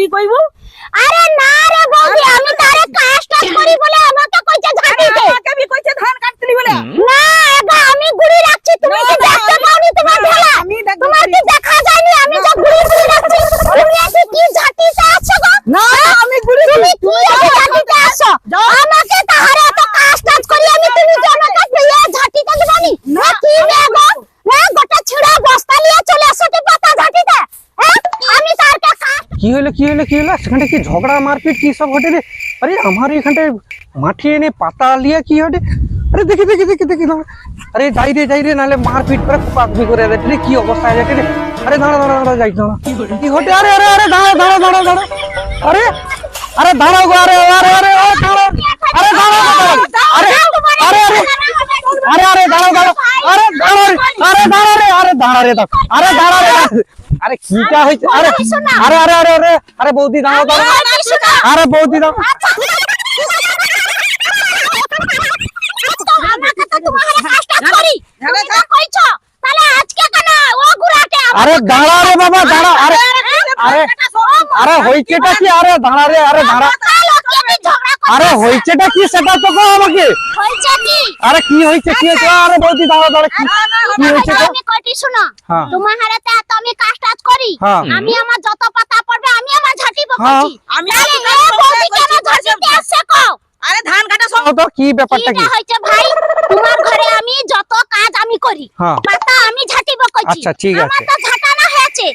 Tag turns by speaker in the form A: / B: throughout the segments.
A: তুই কইবু
B: আরে না রে বৌদি আমি তারে কাজ টাজ করি বলে আমাকে কইছে ঝাঁটিতে
A: আমাকে বি কইছে ধান কাটলি বলে
B: না এগা আমি গুড়ি রাখছি তুমি কি
A: না,
B: দেখতে
A: আমি-
B: পাওনি তোমার
A: না,
B: ঢেলা
A: আমি দেখতে
B: তোমার কি দেখা যায়নি আমি যে গুড়ি গুড়ি রাখছি তুমি এসে কি ঝাঁটিতে আছো গো
A: না আমি গুড়ি
B: তুমি কি এসে ঝাঁটিতে আসো আমাকে তাহারে এত কাজ টাজ করি আমি তুমি যে আমাকে পেয়ে ঝাঁটিতে দিবানি না কি রে গো না গোটা ছিড়া বস্তা নিয়ে চলে আসো কি পাতা ঝাঁটিতে হ্যাঁ? আমি তারকে কাজ
C: কি হলো কি হলো কি হলো সেখানে কি ঝগড়া মারপিট কি সব ঘটে রে আরে আমার এখানটায় মাঠে এনে পাতা লিয়ে কি ঘটে আরে দেখি দেখি দেখি দেখি দাঁড়া। আরে যাই রে যাই রে নাহলে মারপিট করে কুপাকুপি করে দেয় রে কি অবস্থা হয়ে যাচ্ছে রে আরে দাঁড়া দাঁড়া দাঁড়া যাই দাঁড়া কি ঘটে আরে আরে আরে দাঁড়া দাঁড়া দাঁড়া দাঁড়া আরে আরে দাঁড়াও গো আরে আরে আরে ও দাঁড়াও আরে দাঁড়াও গো, দাঁড়াও। আরে আরে আরে আরে আরে দাঁড়াও দাঁড়াও আরে দাঁড়াও রে, আরে দাঁড়াও রে আরে দাঁড়া রে দাঁড়াও আরে দাঁড়া রে দাঁড়া। আরে কিটা হয়েছে আরে আরে আরে আরে আরে আরে বৌদি দাঁড়াও দাঁড়াও আরে বৌদি দাঁড়াও
B: আমাকে তো তোমার কাজটা করি তুমি তো কইছো তাহলে আজকে কেন ও গুড়াতে
C: আরে দাঁড়া রে বাবা দাঁড়া আরে আরে আরে হইছেটা কি আরে দাঁড়া রে আরে দাঁড়া আরে হইছেটা কি সেটা তো কো আমাকে
B: হইছে কি
C: আরে কি হইছে কি হইছে আরে বৌদি দাঁড়া দাঁড়া কি কি হইছে?
B: আমি শুনো
C: হ্যাঁ।
B: তোমার হারাতে এত আমি কাজ টাজ করি
C: হ্যাঁ।
B: আমি আমার যত পাতা পড়বে আমি আমার ঝাঁটি
C: হ্যাঁ।
B: বকছি
A: আমি
B: বৌদি কেন ঝাঁটিতে আসছে কও
A: আরে ধান কাটা সব
C: তো কি ব্যাপারটা কি
B: হইছে ভাই তোমার ঘরে আমি যত কাজ আমি করি। পাতা আমি ঝাঁটি বকছি
C: আচ্ছা, ঠিক আছে।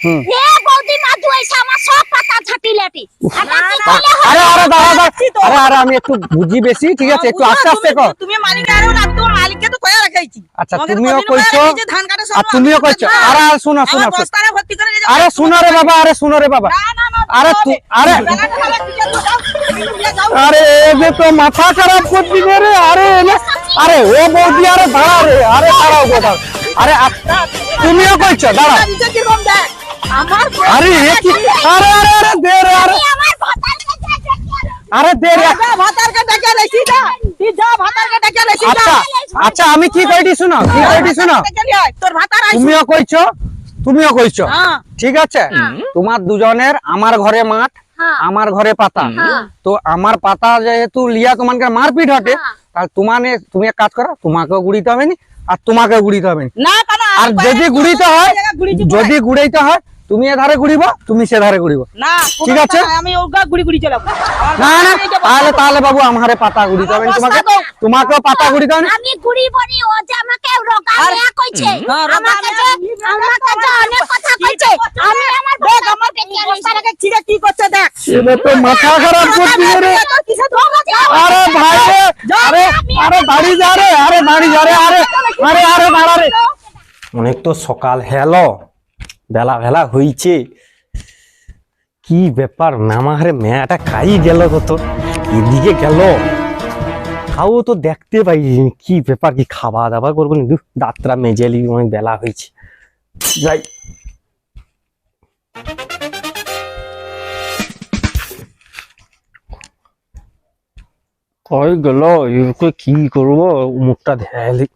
C: হুম।
B: এ বৌদি দুইছে আমার সব পাতা ঝাঁটি লেটি
C: আরে আরে দাঁড়া দাঁড়া। আরে আরে আমি একটু বুঝি বেশি ঠিক আছে? একটু আস্তে আস্তে কর।
A: তুমি মালিক আরও না তোমার মালিককে তো কয়া রাখাইছি
C: আচ্ছা তুমিও কইছো? আর তুমিও কইছো? আরে আরে শোনো শোনো। আরে শোনো রে বাবা আরে শোনো রে বাবা।
A: না না না
C: আরে। আরে-। আরে এ যে তো মাথা খারাপ করছি রে রে আরে আরে ও বৌদি আরে দাঁড়া রে আরে দাঁড়াও দাঁড়াও। আরে তুমিও কইছো?
B: আমার
C: আরে কি আরে আরে আরে দে রে আরে আরে দে রে। আচ্ছা আচ্ছা আমি কি কইটি শুনো কি কইটি শুনো। তুমিও কইছো তুমিও কইছো
A: হ্যাঁ।
C: ঠিক আছে তোমার দুজনের আমার ঘরে মাঠ
B: হ্যাঁ।
C: আমার ঘরে পাতা
B: হ্যাঁ।
C: তো আমার পাতা যেহেতু লিয়া তোমাকে মারপিট হটে
B: হ্যাঁ।
C: তাহলে তোমানে তুমি এক কাজ করো তোমাকেও গুড়িতে হবে নি আর তোমাকে গুড়িতে হবে না আর
A: আমি
C: যদি গুড়িতে হয় যদি গুড়াইতে হয় তুমি এধারে গুড়িব তুমি সে ধারে গুড়িব ঠিক আছে?
A: না, আমি ওগা গুড়ি গুড়ি চালাবো আমার
C: না না তাহলে তাহলে বাবু আমারে পাতা গুড়িতে হবে তোমাকে? তোমাকেও পাতা গুড়িতে হবে
B: আমি গুড়ি বড়ি ও যে আমাকে রোগা কইছে।
A: হ্যাঁ,
B: আমাকে যে আমাকে যে অনেক কথা কইছে। আমি আমার
A: দেখ আমার ছিঁড়ে কি করছে দেখ।
C: তো মাথা খারাপ করছি রে? আরে ভাই রে আরে আরে দাঁড়ি যা রে আরে দাঁড়ি যা রে অনেক তো সকাল হেলো বেলা বেলা হইছে। কি ব্যাপার মামাহারে মেয়াটা খাই গেল কত এদিকে গেল। খাও তো দেখতে পাই কি ব্যাপার, কি খাওয়া দাওয়া করব দু দাঁতরা মেজেলি অনেক বেলা হয়েছে যাই। কই গেল? কি করব? মুখটা ধ্যালি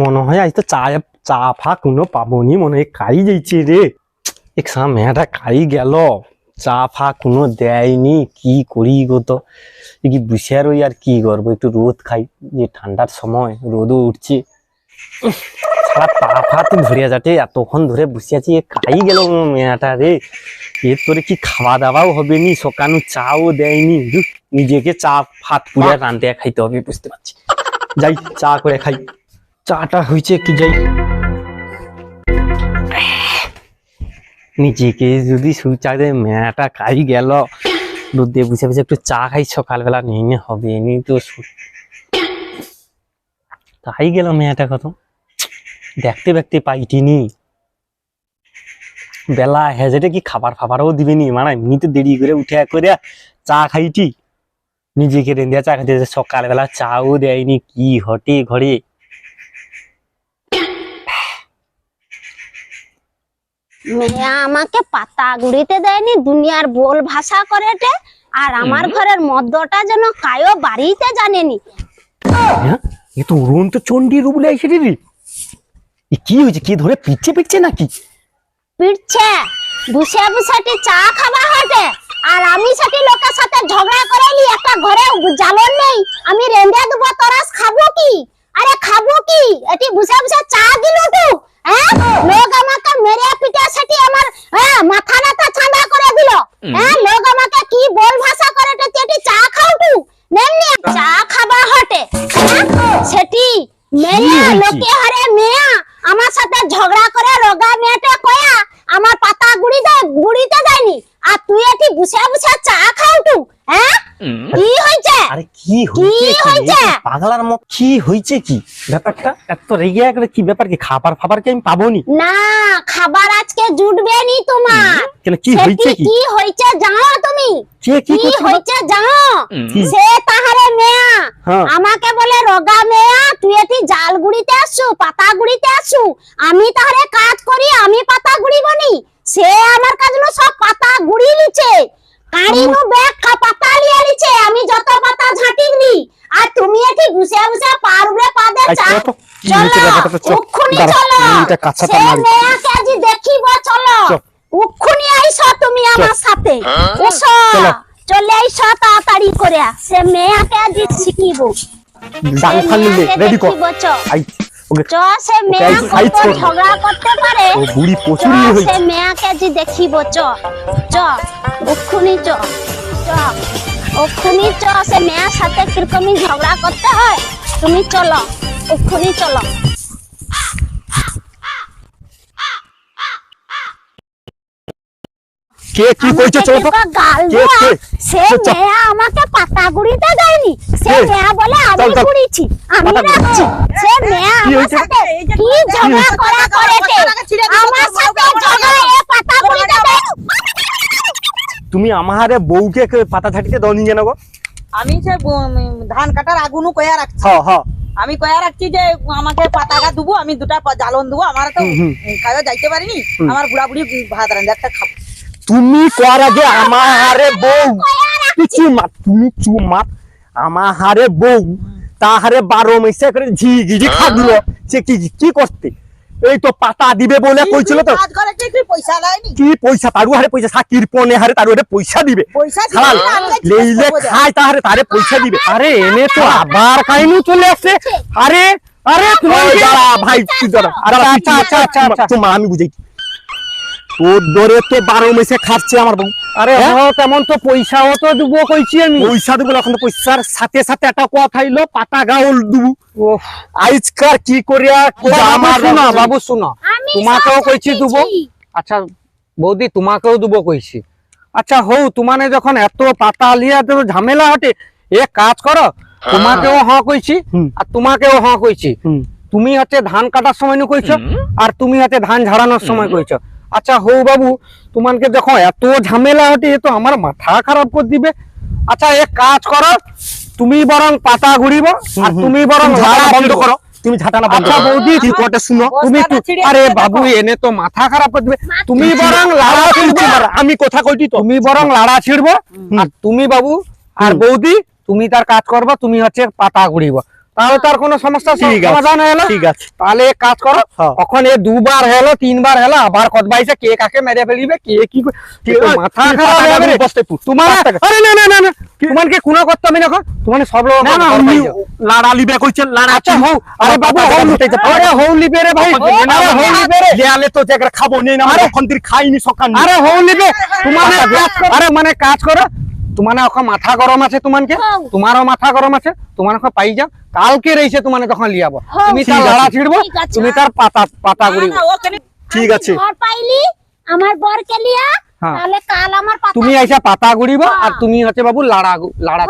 C: মনে হয় আজ তো চা চা ফা কোনো পাবনি, মনে হয় খাই যাইছে রে। এক সা মেয়েটা খাই গেল, চা ফা কোনো দেয়নি, কি করি গো তো? কি বসে রই আর কি করব? একটু রোদ খাই, যে ঠান্ডার সময়, রোদও উঠছে। সারা পা ফা তো ধরে যাচ্ছে এতক্ষণ ধরে বসে আছি খাই গেল মেয়েটা রে। এর তোরে কি খাওয়া দাওয়াও হবে নি, সকানু চাও দেয়নি নিজেকে চা ফাত পুড়ে রান্তে খাইতে হবে, বুঝতে পারছি। যাই, চা করে খাই। চাটা হয়েছে একটু যাই। নিজেকে যদি সুচারে মেয়াটা খাই গেল। দুধ দিয়ে বুঝে বুঝে একটু চা খাই, সকালবেলা নিয়ে নে হবে এমনি তো খাই গেল মেয়াটা কত। দেখতে দেখতে পাইটিনি বেলা হেজেটে কি খাবার ফাবারও দিবেনি মানে এমনিতে দেরি করে উঠে করে চা খাইটি। নিজেকে রেঁধিয়া চা খাইতে সকালবেলা চাও দেয়নি কি হটে ঘরে?
B: মেয়া আমাকে পাতা গুড়িতে দেয়নি দুনিয়ার বল ভাষা করেটে আর আমার ঘরের মদ্যটা যেন কায়ো বাড়িতে জানেনি।
C: হ্যাঁ?
D: এ তো উড়ন্ত চণ্ডী রূপলে এসে রে এ কি হয়েছে? কি ধরে পিচ্ছে পিচ্ছে নাকি?
B: পিটছে বুসে বুসেটি চা খাওয়া হটে আর আমি সেটি লোকের সাথে ঝগড়া করাইলি একটা ঘরে জ্বালন নেই। আমি রেঁধে দেবো তরাস খাব কি? আরে খাব কি? এটি বুসে বুসে চা দিল তু। হ্যাঁ? লোক আমাকে মেরে পিটে সেটি আমার হ্যাঁ মাথা নাথা ছাঁদা করে দিল। হ্যাঁ লোক আমাকে কি বল ভাষা করে তে এটি চা খাও তু। নেমনি চা খাবা হটে হ্যাঁ? সেটি মেয়ে? লোকে হারে মেয়া। আমার সাথে ঝগড়া করে রোগা মেয়েটা কয়া আমার পাতা গুড়িতে গুড়িতে দেয়নি আর তুই এটি বুসে বুসে চা খাও তু হ্যাঁ? কি হয়েছে?
D: আরে কি হয়েছে কি?
B: হয়েছে?
D: এই তো পাগলার মত কি হয়েছে কি? ব্যাপারটা? এত রেগে একলে কি ব্যাপার কি? খাবার ফাবার কি আমি পাবো নি
B: না খাবার আজকে জুটবে নি তোমার।
D: কেন কি হয়েছে কি?
B: কি হয়েছে জানো তুমি?
D: কে কি
B: কি হয়েছে জানো? সে তাহারে মেয়া। আমাকে বলে রোগা মেয়া তুই এটি জাল গুড়িতে আসছু পাতা গুড়িতে আসছু? আমি তাহলে কাজ করি আমি পাতা গুড়িবনি সে আমার কাজ সব পাতা গুড়ি লিছে কাড়ি নু ব্যাগ খা পাতা লিয়ে আমি যত পাতা ঝাঁটি দিলি আর তুমি এটি
D: চলো।
B: উক্ষুনি চলো
D: এইটা কাঁচাটা
B: সে
D: মারি।
B: মেয়াকে আজি দেখিব চলো। উক্ষুনি আইসো তুমি আমার সাথে। এসো
D: চলে।
B: আইসো তাড়াতাড়ি করে। সে মেয়াকে আজি শিখিব
D: ডাল
B: সে
D: রেডি কর।
B: চ।
D: I okay.
B: চ সে মেয়া কত ঝগড়া করতে পারে।
D: ও বুড়ি হয়েছে।
B: সে মেয়াকে আজি দেখিব চ। চ উক্ষুনি চ। চ। উক্ষুনি চ সে মেয়ার সাথে কিরকমই ঝগড়া করতে হয়? তুমি চলো উক্ষুনি চলো।
D: কে কি কইছে চলো তো? কে, কে?
B: সে। মেয়া আমাকে পাতা গুড়িতে দেয়নি। সে? মেয়া বলে আমি। গুড়িছি আমি রাখছি। সে মেয়া আমার সাথে কি ঝগড়া করা করেছে? আমার সাথে ঝগড়া এ পাতা গুড়িতে দেয়।
D: তুমি আমারে বউকে পাতা ঝাটিতে দাও নি জানো গো?
A: আমি সে ধান কাটার আগুনও কয়া রাখছি।
D: হ্যাঁ হ্যাঁ।
A: আমি কয়া রাখছি যে আমাকে পাতাকা দেবো আমি দুটা জ্বালন দেবো আমার তো। খাওয়া যাইতে পারিনি আমার বুড়া বুড়ি ভাত রান্ধে একটা খাব।
D: তুমি কর আগে আমারে বউ তুই চুমাত তুমি চু চুমাত আমারে বউ তাহারে বারো মাসে করে ঝিগিঝি খাদলো সে কি কি করতে? এই তো পাতা দিবে বলে কইছিল তো।
A: কি পয়সা
D: তারু হারে পয়সা সাকির পনে হারে তারু হারে পয়সা দিবে। লেইলে খায় তাহারে তারে পয়সা দিবে।
C: আরে এনে তো আবার কাহিনী চলে আসছে আরে আরে
D: ভাই
C: আচ্ছা, আচ্ছা, আচ্ছা।
D: তোমার আমি বুঝাই তোর দরে তো বারো মাসে খাচ্ছে আমার বউ।
C: আরে
D: হ্যাঁ?
C: হ্যাঁ তেমন তো পয়সাও তো দেবো কইছি আমি।
D: পয়সা দেবো এখন পয়সার সাথে সাথে একটা হইল পাতা গাউল দেবো। আজকার কি করিয়া আমার
C: শোনো বাবু শোনো। তোমাকেও কইছি দেবো। আচ্ছা বৌদি তোমাকেও দেবো কইছি। আচ্ছা হৌ তোমানে যখন এত পাতা লিয়া তো ঝামেলা হটে এক কাজ করো। তোমাকেও হ কইছি আর তোমাকেও হ কইছি। তুমি হচ্ছে ধান কাটার সময় নু কইছো আর তুমি হচ্ছে ধান ঝাড়ানোর সময় কইছো। আচ্ছা হৌ বাবু তোমাকে যখন এত ঝামেলা হটে এ তো আমার মাথা খারাপ করে দিবে। আচ্ছা এক কাজ করো তুমি বরং পাতা ঘুরিব আর তুমি বরং
D: বন্ধ করো। তুমি ঝাঁটানা বন্ধ
C: আচ্ছা
D: করো।
C: বৌদি
D: কি কটে শুনো?
C: তুমি আরে বাবু এনে তো মাথা খারাপ করে দিবে। তুমি বরং লাড়া ছিড়বো
D: আমি কথা কইটি তো।
C: তুমি বরং লাড়া ছিড়বো আর তুমি বাবু আর বৌদি তুমি তার কাজ করবা তুমি হচ্ছে পাতা গুড়িব। তাহলে তার কোনো সমস্যা সমাধান হলো
D: ঠিক আছে।
C: তাহলে এক কাজ করো
D: হ্যাঁ।
C: তখন এ দুবার হলো তিনবার হলো আবার কতবাইছে কে কাকে মেরে ফেলিবে কে কি মাথা খারাপ হয়ে যাবে রে। তোমার আরে না না না না। তোমার কি কোনো করতে আমি দেখো তোমার সব লোক
D: না না উনি লাড়া লিবে কইছেন লাড়া
C: আচ্ছা হৌ আরে বাবু হৌ আরে হৌ লিবে রে ভাই। আরে হৌ লিবে রে।
D: দেয়ালে তো জায়গা খাব নেই না
C: আরে-
D: এখন তুই খাইনি সকাল
C: আরে হৌ লিবে। তোমার আরে মানে কাজ করো তোমার ওখানে মাথা গরম আছে তোমাকে
B: হ্যাঁ।
C: তোমারও মাথা গরম আছে তোমার ওখানে পাই যাও। কালকে রয়েছে তোমার তখন লিয়াবো
B: হ্যাঁ,
C: তুমি তার লাড়া ছিড়বো তুমি তার পাতা পাতা গুড়ি
A: না, ও কেন
D: ঠিক আছে।
B: ঘর লিয়া
C: হ্যাঁ।
B: তাহলে কাল আমার পাতা
C: তুমি আইসা পাতা গুড়িব আর। তুমি হচ্ছে বাবু লাড়া লাড়া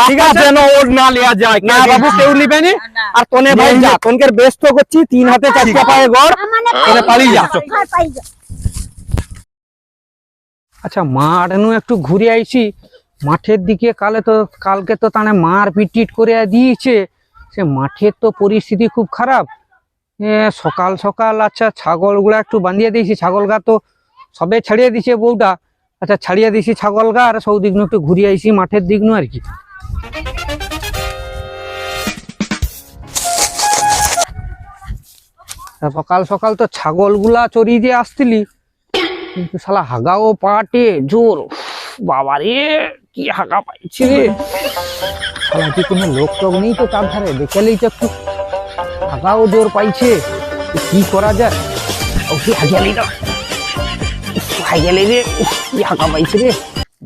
B: ঠিক আছে।
D: যেন ওর না লিয়া যায়
C: না বাবু কেউ নিবে নি? আর তোনে ভাই যা তোনকে ব্যস্ত করছি তিন হাতে চারটা পায়ে গড় এনে পালিয়ে যা। আচ্ছা মাঠ নু একটু ঘুরে আইছি। মাঠের দিকে কালে তো কালকে তো তাহলে মার পিটিট করে দিয়েছে। সে মাঠের তো পরিস্থিতি খুব খারাপ। সকাল সকাল আচ্ছা ছাগলগুলা একটু বাঁধিয়ে দিয়েছি। ছাগল গা তো সবে ছাড়িয়ে দিছে বউটা। আচ্ছা ছাড়িয়ে দিছি ছাগল গা, আর সৌ দিকনু একটু ঘুরিয়ে আইছি মাঠের দিকনু আর কি। সকাল সকাল তো ছাগলগুলা চড়িয়ে দিয়ে আসতিলি কিন্তু শালা হাগাও পাটে জোর। বাবা রে কি হাগা পাইছে রে। শালা কি কোনো লোক টোক নেই তো তার ধারে দেখেলেই তো একটু হাগাও জোর পাইছে। কি করা যায়? ও কি হাগিয়ালি না হাগিয়ালি রে কি হাগা পাইছে রে?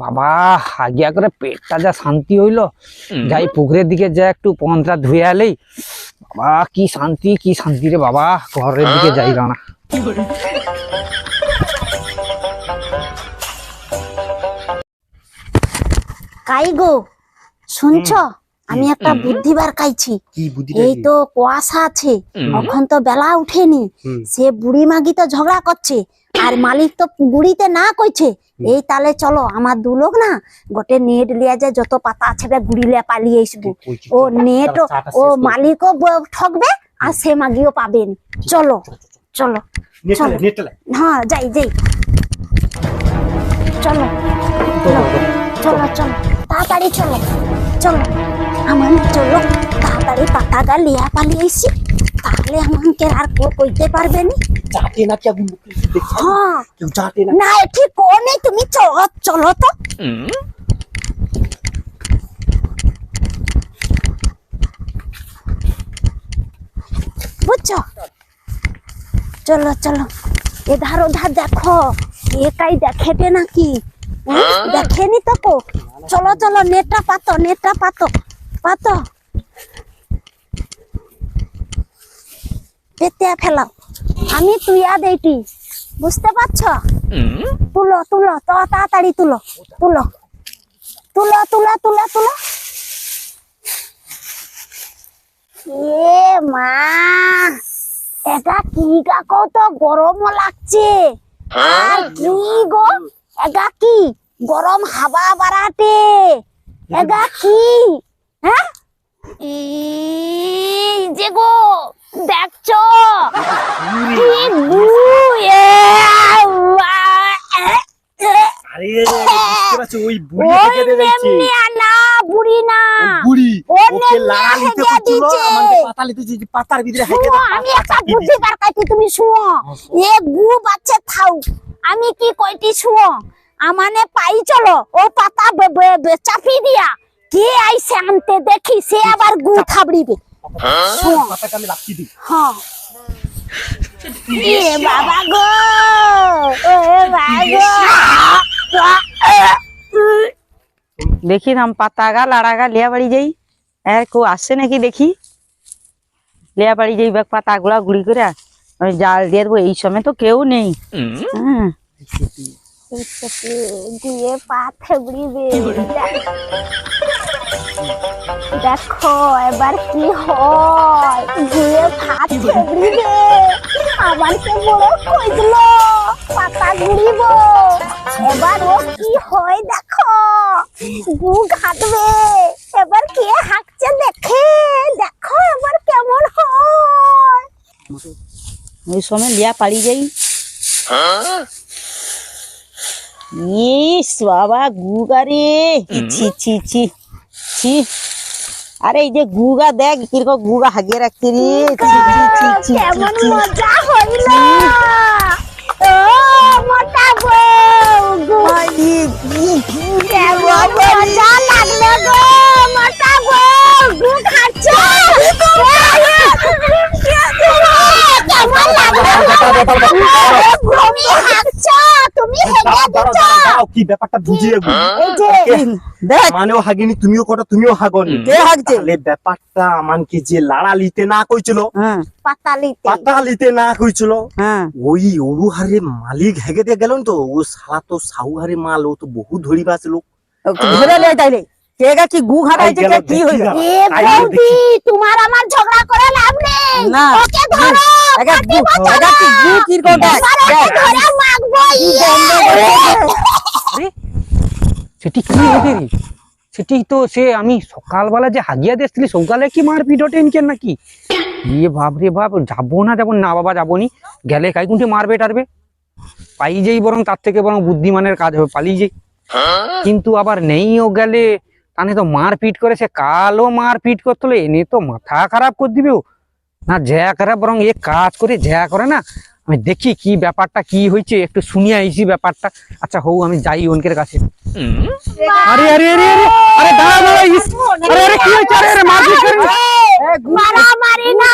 C: বাবা হাগিয়া করে পেটটা যা শান্তি হইল। যাই পুকুরের দিকে যা একটু পনটা ধুয়ে আলেই। বাবা কি শান্তি কি শান্তি রে বাবা। ঘরের দিকে যাই না।
B: কাই গো? শুনছ? আমি একটা বুদ্ধি বার কাইছি। এই তো কুয়াশা আছে। এখন তো বেলা উঠেনি। সে বুড়ি মাগি তো ঝগড়া করছে। আর মালিক তো বুড়িতে না কইছে। এই তালে চলো আমার দু লোক না গোটে নেট লিয়া যায় যত পাতা আছে গুড়ি লিয়া পালিয়ে আসব ও নেট ও মালিকও ঠকবে আর সে মাগিও পাবেন। চলো চলো চলো। হ্যাঁ যাই যাই। চলো চলো। চলো চলো। তাড়াতাড়ি চলো চলো। আমার চলো তাড়াতাড়ি পাতাটা লিয়া পালিয়ে আইসি তাহলে আমাকে আর কেউ কইতে পারবে নি।
D: কি
B: হ্যাঁ।
D: কেউ চাটে না
B: না ঠিক কোনে তুমি চলো চলো তো। বুঝছ? চলো চলো। এধার ওধার দেখো একাই দেখেটে নাকি? হ্যাঁ? দেখেনি তো কো চলো চলো নেটটা পাতো নেটটা পাতো পাতো। পেতে ফেলাও। আমি তুই তুইয়া দেইটি বুঝতে পারছ? তুলো তুলো তো তাড়াতাড়ি তুলো তুলো। তুলো তুলো তুলো তুলো। এ মা এটা কি গা কত গরমও লাগছে? আর কি গো? এগা কি? গরম হাওয়া বাড়াতে। এগা কি? হ্যাঁ? যে গো দেখছ?
D: পাতার ভিতরে
B: আমি একটা বুদ্ধি বার কাইছি তুমি শুনো। এ গু বাচ্চা থাও আমি কি কইটি শুনো? আমানে পাই চলো ও পাতা বে- বে- বে- চাপি দিয়া। কে আইছে আনতে দেখি সে আবার গু থাবড়িবে। হ্যাঁ? এ বাবা গো ও বাবা
A: দেখি না পাতা গা লাড়া গা লিয়া বাড়ি যাই। আর কেউ আসছে নাকি দেখি? লিয়া বাড়ি যাই ব্যাগ পাতা গুলা গুড়ি করে ওই জাল দিয়ে দেবো এই সময় তো কেউ নেই। হ্যাঁ।
B: দিয়ে পা থেবড়িবে দেখো এবার কি হয়? দিয়ে ভাত থেবড়িবে আমার কে বড় কইল পাতা গুড়িব। এবার ও কি হয় দেখো? গু ঘাটবে। এবার কে হাঁকছে দেখে? দেখো এবার কেমন হয়।
A: ওই সময় লিয়া পাড়ি যাই। ইস বাবা গুগা রে ছি ছি ছি ছি আরে এই যে গুগা দেখ কীরকম গুগা হাগিয়ে রাখছে রে ছি ছি ছি ছি
B: কেমন মজা হইল ও মোটা বউ
A: ছি
B: কেমন মজা লাগল গো মোটা বউ গু খাচ্ছ কেমন লাগল হাঁকছ তুমি হেগে
D: দাঁড়াও, দাঁড়াও,
B: দিচ্ছ
D: দাঁড়াও, দাঁড়াও, কি ব্যাপারটা বুঝিয়ে গো
B: এই যে
A: দেখ।
D: মানেও হাগিনি তুমিও কটা তুমিও হাগনি।
A: কে হাগছে?
D: ব্যাপারটা আমাকে যে লাড়া লিতে না কইছিল পাতা লিতে না কইছিল ওই মালিক হেগে দিয়ে গেলেন তো ও সালা তো সাউহারে মাল ও তো বহু লোক।
A: ধরে লে তাইলে কে কি গু ঘাটাইছে কে কি হইল?
B: এ বৌদি তোমার আমার ঝগড়া করে লাভ নেই।
A: না।
B: ওকে ধরো। ইয়ে।
C: সেটি কি রে? সেটি তো সে আমি সকালবেলা যে হাগিয়া দিয়েছিলি সকালে কি মারপিট ওঠেন কেন নাকি? ইয়ে বাপ রে বাপ যাব না যাব না বাবা যাব নি গেলে কাই কুন্টি মারবে টারবে? পাই যাই বরং তার থেকে বরং বুদ্ধিমানের কাজ হবে পালিয়ে যাই। কিন্তু আবার নেইও গেলে তানে তো মারপিট করে সে কালো মারপিট করতে এনে তো মাথা খারাপ করে দিবে ও। না ঝ্যা করে বরং এ কাজ করে ঝ্যা করে না আমি দেখি কি ব্যাপারটা কি হয়েছে একটু শুনিয়ে আইছি ব্যাপারটা আচ্ছা হৌ আমি যাই ওনকের কাছে আরে আরে আরে আরে আরে দাঁড়া দাঁড়া ইস, আরে আরে কি হয়েছে আরে আরে মারপিট করে
B: মারামারি না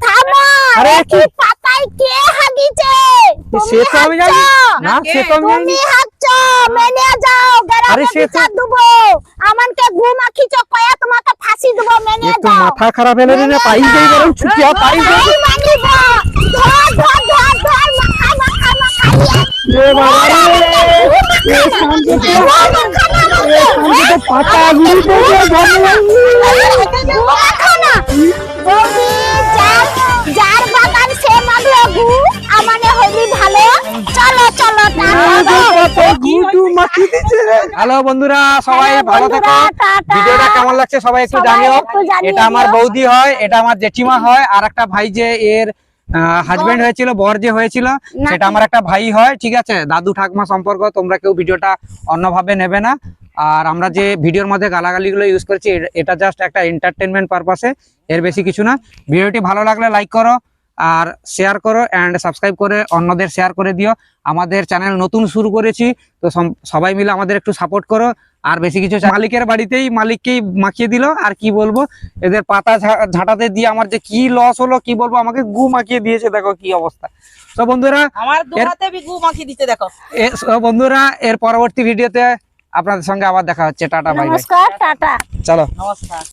B: থামো
C: আরে কি
B: পাতায় কে হাগিছে
C: সে তো আমি জানি না সে তো আমি
B: তুমি হাগছো মেনে যাও
C: আরে সে তো-
B: দেবো। আমানকে ঘুম আখিছো কয়া তোমাকে ফাঁসি দেবো মেনে যাও।
C: মাথা খারাপ হলে না পাই যাই বরং ছুটিয়া পাই যাই
B: ধর ধর ধর ধর মাথা মাথা মাথা
C: এ বাবা রে! পাতা গুলি। পড়ে ভগবান হ্যালো বন্ধুরা সবাই ভালো থেকো। ভিডিওটা কেমন লাগছে সবাই একটু জানিও। এটা আমার বৌদি হয় এটা আমার জেঠিমা হয় আর একটা ভাই যে এর হাজবেন্ড হয়েছিল বর যে হয়েছিল সেটা আমার একটা ভাই হয় ঠিক আছে? দাদু ঠাকমা সম্পর্ক তোমরা কেউ ভিডিওটা অন্যভাবে নেবে না। আর আমরা যে ভিডিওর মধ্যে গালাগালিগুলো ইউজ করছি এটা জাস্ট একটা এন্টারটেনমেন্ট পারপাসে এর বেশি কিছু না। ভিডিওটি ভালো লাগলে লাইক করো আর শেয়ার করো অ্যান্ড সাবস্ক্রাইব করে অন্যদের শেয়ার করে দিও। আমাদের চ্যানেল নতুন শুরু করেছি তো সবাই মিলে আমাদের একটু সাপোর্ট করো। আর বেশি কিছু মালিকের বাড়িতেই মালিককেই মাখিয়ে দিল। আর কি বলব? এদের পাতা ঝাঁটাতে দিয়ে আমার যে কি লস হলো কি বলব? আমাকে গু মাখিয়ে দিয়েছে দেখো কি অবস্থা। তো বন্ধুরা
A: আমার গু মাখিয়ে দিতে দেখো।
C: বন্ধুরা এর পরবর্তী ভিডিওতে আপনাদের সঙ্গে আবার দেখা হচ্ছে। টাটা বাই বাই
B: নমস্কার টাটা।
C: চলো।
A: নমস্কার।